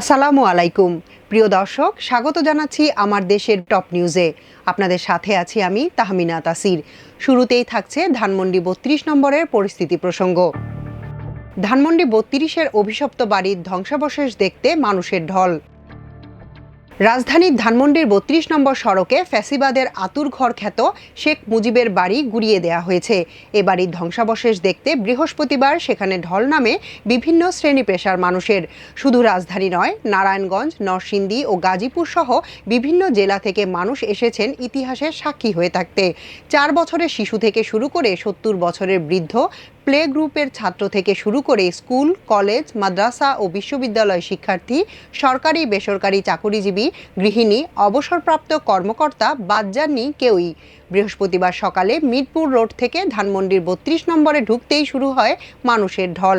আসসালামু আলাইকুম। প্রিয় দর্শক, স্বাগত জানাচ্ছি আমার দেশের টপ নিউজে। আপনাদের সাথে আছি আমি তাহমিনা তাসির। শুরুতেই থাকছে ধানমন্ডি বত্রিশ নম্বরের পরিস্থিতি প্রসঙ্গ। ধানমন্ডি বত্রিশের অভিশপ্ত বাড়ির ধ্বংসাবশেষ দেখতে মানুষের ঢল। রাজধানীর ধানমন্ডির বত্রিশ নম্বর সড়কে ফ্যাসিবাদের আতুর ঘর খ্যাত শেখ মুজিবের বাড়ি গুড়িয়ে দেয়া হয়েছে। এ বাড়ির ধ্বংসাবশেষ দেখতে বৃহস্পতিবার সেখানে ঢল নামে বিভিন্ন শ্রেণি পেশার মানুষের। শুধু রাজধানী নয়, নারায়ণগঞ্জ, নরসিংদী ও গাজীপুর সহ বিভিন্ন জেলা থেকে মানুষ এসেছেন ইতিহাসের সাক্ষী হয়ে থাকতে। চার বছরের শিশু থেকে শুরু করে সত্তর বছরের বৃদ্ধ প্লে গ্রুপের ছাত্র থেকে শুরু করে স্কুল, কলেজ, মাদ্রাসা ও বিশ্ববিদ্যালয় শিক্ষার্থী, সরকারি, বেসরকারি চাকুরিজীবী, গৃহিণী, অবসরপ্রাপ্ত কর্মকর্তা, বাদ যাননি কেউই। বৃহস্পতিবার সকালে মিরপুর রোড থেকে ধানমন্ডির বত্রিশ নম্বরে ঢুকতেই শুরু হয় মানুষের ঢল।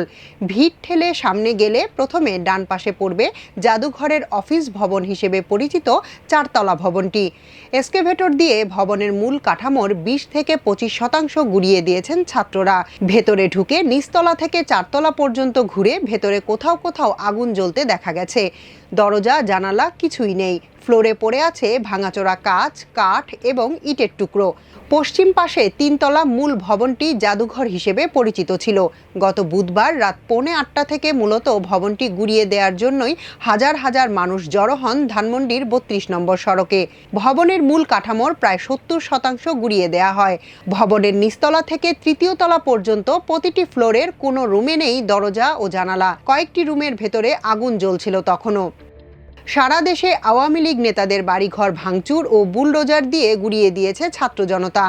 ভিড় ঠেলে সামনে গেলে প্রথমে ডান পাশে পড়বে জাদুঘরের অফিস ভবন হিসেবে পরিচিত চারতলা ভবনটি। এসকেভেটর দিয়ে ভবনের মূল কাঠামোর বিশ থেকে পঁচিশ শতাংশ গুড়িয়ে দিয়েছেন ছাত্ররা। ভেতরে ঢুকে নিচতলা থেকে চারতলা পর্যন্ত ঘুরে ভেতরে কোথাও কোথাও আগুন জ্বলতে দেখা গেছে। দরজা জানালা কিছুই নেই। ফ্লোরে পড়ে আছে ভাঙাচোরা কাঁচ কাঠ এবং ইটের টুকরো। পশ্চিম পাশে তিনতলা মূল ভবনটি জাদুঘর হিসেবে পরিচিত ছিল। গত বুধবার রাত পৌনে আটটা থেকে মূলত ভবনটি গুড়িয়ে দেওয়ার জন্যই হাজার হাজার মানুষ জড়ো হন ধানমন্ডির বত্রিশ নম্বর সড়কে। ভবনের মূল কাঠামোর প্রায় সত্তর শতাংশ গুড়িয়ে দেয়া হয়। ভবনের নিচতলা থেকে তৃতীয় তলা পর্যন্ত প্রতিটি ফ্লোরের কোনো রুমে নেই দরজা ও জানালা। কয়েকটি রুমের ভেতরে আগুন জ্বলছিল তখনও। সারা দেশে আওয়ামী লীগ নেতাদের বাড়িঘর ভাঙচুর ও বুলডোজার দিয়ে গুড়িয়ে দিয়েছে ছাত্র জনতা।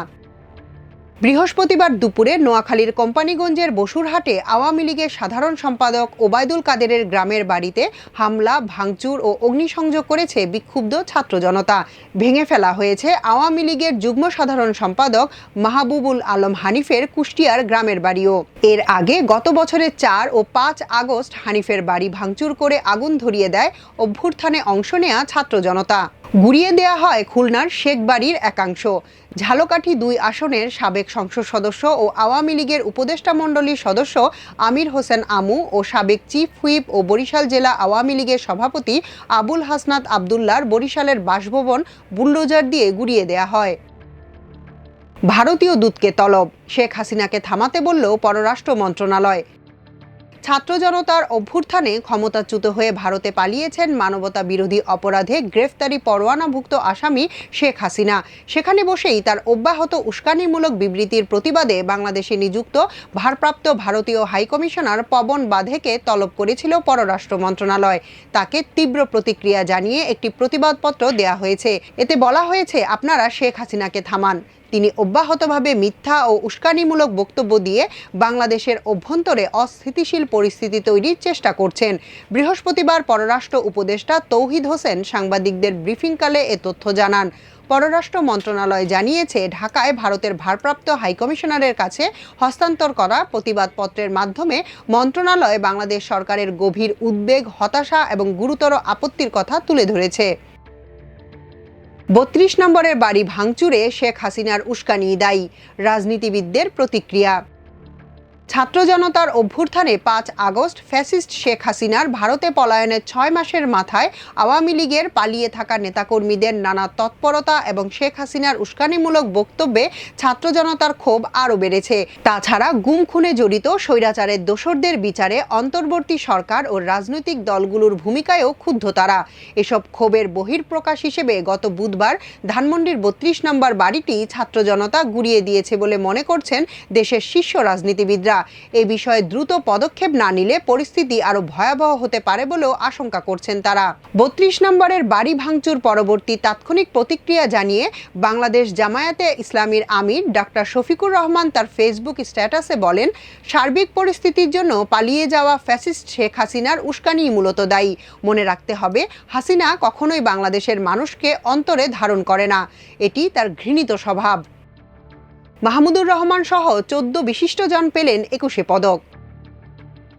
বৃহস্পতিবার দুপুরে নোয়াখালীর কোম্পানিগঞ্জের বসুরহাটে আওয়ামী লীগের সাধারণ সম্পাদক ওবায়দুল কাদেরের গ্রামের বাড়িতে হামলা, ভাঙচুর ও অগ্নিসংযোগ করেছে বিক্ষুব্ধ ছাত্র জনতা। ভেঙে ফেলা হয়েছে আওয়ামী লীগের যুগ্ম সাধারণ সম্পাদক মাহবুবুল আলম হানিফের কুষ্টিয়ার গ্রামের বাড়িও। এর আগে গত বছরের চার ও পাঁচ আগস্ট হানিফের বাড়ি ভাঙচুর করে আগুন ধরিয়ে দেয় অভ্যুত্থানে অংশ নেয়া ছাত্র জনতা। গুড়িয়ে দেয়া হয় খুলনার শেখ বাড়ির একাংশ। ঝালকাঠি দুই আসনের সাবেক সংসদ সদস্য ও আওয়ামী লীগের উপদেষ্টা মণ্ডলীর সদস্য আমির হোসেন আমু ও সাবেক চিফ হুইপ ও বরিশাল জেলা আওয়ামী লীগের সভাপতি আবুল হাসনাত আবদুল্লার বরিশালের বাসভবন বুলডোজার দিয়ে গুড়িয়ে দেয়া হয়। ভারতীয় দূতকে তলব, শেখ হাসিনাকে থামাতে বলল পররাষ্ট্র মন্ত্রণালয়। ছাত্র জনতার অভ্যুত্থানে ক্ষমতাচ্যুত হয়ে ভারতে পালিয়েছেন মানবতা বিরোধী অপরাধে গ্রেফতারি পরোয়ানাভুক্ত আসামি শেখ হাসিনা। সেখানে বসেই তার অব্যাহত উস্কানিমূলক বিবৃতির প্রতিবাদে বাংলাদেশে নিযুক্ত ভারপ্রাপ্ত ভারতীয় হাইকমিশনার পবন বাধেকে তলব করেছিল পররাষ্ট্র মন্ত্রণালয়। তাকে তীব্র প্রতিক্রিয়া জানিয়ে একটি প্রতিবাদপত্র দেয়া হয়েছে। এতে বলা হয়েছে, আপনারা শেখ হাসিনাকে থামান। তিনি অব্যাহতভাবে মিথ্যা ও উস্কানিমূলক বক্তব্য দিয়ে বাংলাদেশের অভ্যন্তরে অস্থিতিশীল পরিস্থিতি তৈরির চেষ্টা করছেন। বৃহস্পতিবার পররাষ্ট্র উপদেষ্টা তৌহিদ হোসেন সাংবাদিকদের ব্রিফিংকালে এ তথ্য জানান। পররাষ্ট্র মন্ত্রণালয় জানিয়েছে, ঢাকায় ভারতের ভারপ্রাপ্ত হাইকমিশনারের কাছে হস্তান্তর করা প্রতিবাদপত্রের মাধ্যমে মন্ত্রণালয় বাংলাদেশ সরকারের গভীর উদ্বেগ, হতাশা এবং গুরুতর আপত্তির কথা তুলে ধরেছে। বত্রিশ নম্বরের বাড়ি ভাঙচুরে শেখ হাসিনার উস্কানি দায়ী রাজনীতিবিদদের প্রতিক্রিয়া। ছাত্র জনতার অভ্যুত্থানে পাঁচ আগস্ট ফ্যাসিস্ট শেখ হাসিনার ভারতে পলায়নের ছয় মাসের মাথায় আওয়ামী লীগের পালিয়ে থাকা নেতাকর্মীদের নানা তৎপরতা এবং শেখ হাসিনার উস্কানিমূলক বক্তব্যে ছাত্র জনতার ক্ষোভ আরও বেড়েছে। তাছাড়া গুম খুনে জড়িত স্বৈরাচারের দোসরদের বিচারে অন্তর্বর্তী সরকার ও রাজনৈতিক দলগুলোর ভূমিকায়ও ক্ষুব্ধ তারা। এসব ক্ষোভের বহির্প্রকাশ হিসেবে গত বুধবার ধানমন্ডির বত্রিশ নম্বর বাড়িটি ছাত্র জনতা গুড়িয়ে দিয়েছে বলে মনে করছেন দেশের শীর্ষ রাজনীতিবিদরা। এ বিষয়ে দ্রুত পদক্ষেপ না নিলে পরিস্থিতি আরও ভয়াবহ হতে পারে বলেও আশঙ্কা করছেন তারা। বত্রিশ নম্বরের বাড়ি ভাঙচুর পরবর্তী তাৎক্ষণিক প্রতিক্রিয়া জানিয়ে বাংলাদেশ জামায়াতে ইসলামীর আমির ডাক্তার শফিকুর রহমান তার ফেসবুক স্ট্যাটাসে বলেন, সার্বিক পরিস্থিতির জন্য পালিয়ে যাওয়া ফ্যাসিস্ট শেখ হাসিনার উস্কানিই মূলত দায়ী। মনে রাখতে হবে, হাসিনা কখনোই বাংলাদেশের মানুষকে অন্তরে ধারণ করে না। এটি তার ঘৃণিত স্বভাব। মাহমুদুর রহমান সহ চোদ্দ বিশিষ্টজন পেলেন একুশে পদক।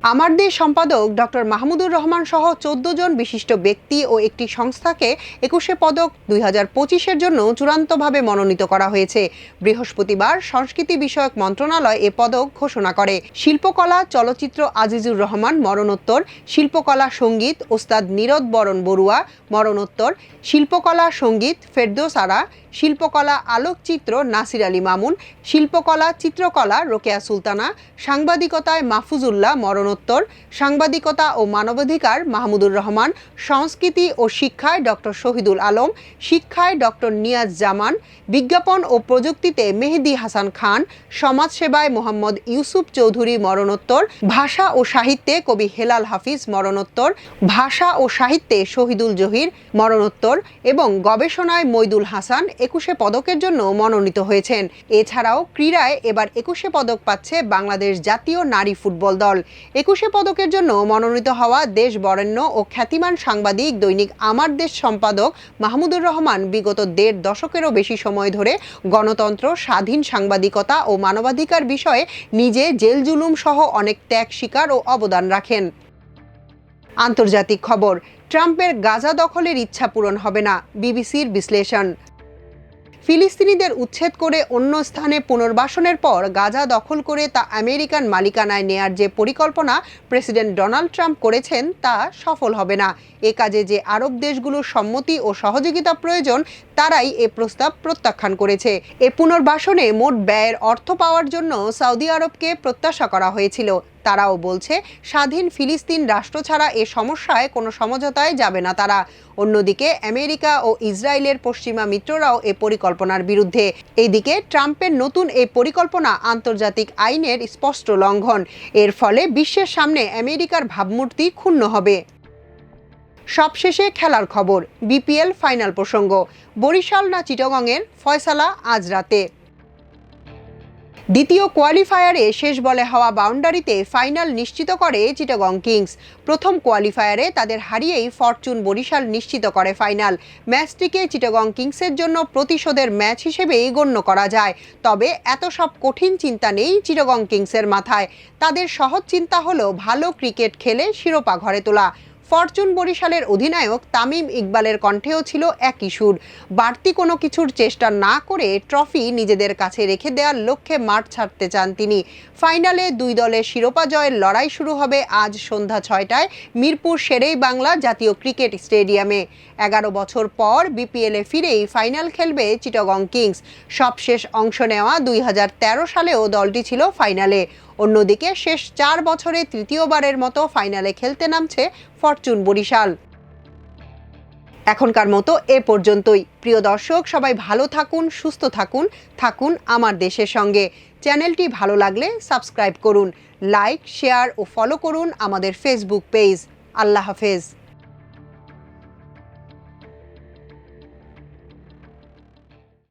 আমার দেশ সম্পাদক ডক্টর মাহমুদুর রহমান সহ চোদ্দ জন বিশিষ্ট ব্যক্তি ও একটি সংস্থাকে একুশে পদক দুই হাজার পঁচিশের জন্য চূড়ান্তভাবে মনোনীত করা হয়েছে। বৃহস্পতিবার সংস্কৃতি বিষয়ক মন্ত্রণালয় এ পদক ঘোষণা করে। শিল্পকলা, চলচ্চিত্র আজিজুর রহমান, মরণোত্তর, শিল্পকলা সংগীত, ওস্তাদ নীরদ বরণ বড়ুয়া, মরণোত্তর, শিল্পকলা সংগীত ফেরদোস আরা শিল্পকলা, আলোকচিত্র নাসির আলী মামুন, শিল্পকলা, চিত্রকলা রোকেয়া সুলতানা, সাংবাদিকতায় মাহফুজুল্লাহ মরণোত্তর, সাংবাদিকতা ও মানবাধিকার মাহমুদুর রহমান, সংস্কৃতি ও শিক্ষায় ডক্টর শহীদুল আলম, শিক্ষায় ডক্টর নিয়াজ জামান, বিজ্ঞাপন ও প্রযুক্তিতে মেহেদি হাসান খান, সমাজসেবায় মোহাম্মদ ইউসুফ চৌধুরী মরণোত্তর, ভাষা ও সাহিত্যে কবি হেলাল হাফিজ মরণোত্তর, ভাষা ও সাহিত্যে শহীদুল জহির মরণোত্তর এবং গবেষণায় মইদুল হাসান একুশে পদকের জন্য মনোনীত হয়েছেন। এছাড়াও ক্রীড়ায় এবার একুশে পদক পাচ্ছে বাংলাদেশ জাতীয় নারী ফুটবল দল। একুশে পদকের জন্য মনোনীত হওয়া দেশ বরেণ্য ও খ্যাতিমান সাংবাদিক, দৈনিক আমার দেশ সম্পাদক মাহমুদুর রহমান বিগত দেড় দশকেরও বেশি সময় ধরে গণতন্ত্র, স্বাধীন সাংবাদিকতা ও মানবাধিকার বিষয়ে নিজে জেল জুলুম সহ অনেক ত্যাগ স্বীকার ও অবদান রাখেন। আন্তর্জাতিক খবর, ট্রাম্পের গাজা দখলের ইচ্ছা পূরণ হবে না, বিবিসির বিশ্লেষণ। ফিলিস্তিনিদের উচ্ছেদ করে অন্য স্থানে পুনর্বাসনের পর গাজা দখল করে তা আমেরিকান মালিকানায় নেয়ার যে পরিকল্পনা প্রেসিডেন্ট ডোনাল্ড ট্রাম্প করেছেন তা সফল হবে না। এ কাজে যে আরব দেশগুলোর সম্মতি ও সহযোগিতা প্রয়োজন, তারাই এ প্রস্তাব প্রত্যাখ্যান করেছে। এ পুনর্বাসনে মোট ব্যয়ের অর্থ পাওয়ার জন্য সৌদি আরবকে প্রত্যাশা করা হয়েছিল। তারাও বলছে, স্বাধীন ফিলিস্তিন রাষ্ট্র ছাড়া এ সমস্যায় কোনো সমঝোতায় যাবে না তারা। অন্যদিকে, আমেরিকা ও ইসরায়েলের পশ্চিমা মিত্ররাও এ পরিকল্পনার বিরুদ্ধে। এদিকে ট্রাম্পের নতুন এই পরিকল্পনা আন্তর্জাতিক আইনের স্পষ্ট লঙ্ঘন। এর ফলে বিশ্বের সামনে আমেরিকার ভাবমূর্তি ক্ষুণ্ণ হবে। সবশেষে খেলার খবর, বিপিএল ফাইনাল প্রসঙ্গ। বরিশাল না চিটগংয়ের ফয়সালা আজ রাতে। দ্বিতীয় কোয়ালিফায়ারে শেষ বলে হওয়া বাউন্ডারিতে ফাইনাল নিশ্চিত করে চিটাগং কিংস। প্রথম কোয়ালিফায়ারে তাদের হারিয়েই ফরচুন বরিশাল নিশ্চিত করে ফাইনাল। ম্যাচটিকে চিটাগং কিংসের জন্য প্রতিশোধের ম্যাচ হিসেবেই গণ্য করা যায়। তবে এত সব কঠিন চিন্তা নেই চিটাগং কিংসের মাথায়। তাদের সহজ চিন্তা হলো ভালো ক্রিকেট খেলে শিরোপা ঘরে তোলা। ফরচুন বরিশালের অধিনায়ক তামিম ইকবালের কণ্ঠেও ছিল একই সুর। বাড়তি কোনো কিছুর চেষ্টা না করে ট্রফি নিজেদের কাছে রেখে দেওয়ার লক্ষ্যে মাঠ ছাড়তে চান তিনি। ফাইনালে দুই দলের শিরোপা জয়ের লড়াই শুরু হবে আজ সন্ধ্যা ছয়টায় মিরপুর শেরেই বাংলা জাতীয় ক্রিকেট স্টেডিয়ামে। এগারো বছর পর বিপিএলে ফিরেই ফাইনাল খেলবে চিটাগং কিংস। সবশেষ অংশ নেওয়া দুই হাজার তেরো সালেও দলটি ছিল ফাইনালে। অন্যদিকে শেষ চার বছরে তৃতীয়বারের মতো ফাইনালে খেলতে নামছে ফরচুন বরিশাল। এখনকার মতো এ পর্যন্তই। প্রিয় দর্শক, সবাই ভালো থাকুন, সুস্থ থাকুন থাকুন আমার দেশের সঙ্গে। চ্যানেলটি ভালো লাগলে সাবস্ক্রাইব করুন, লাইক, শেয়ার ও ফলো করুন আমাদের ফেসবুক পেজ আল্লাহ হাফেজ।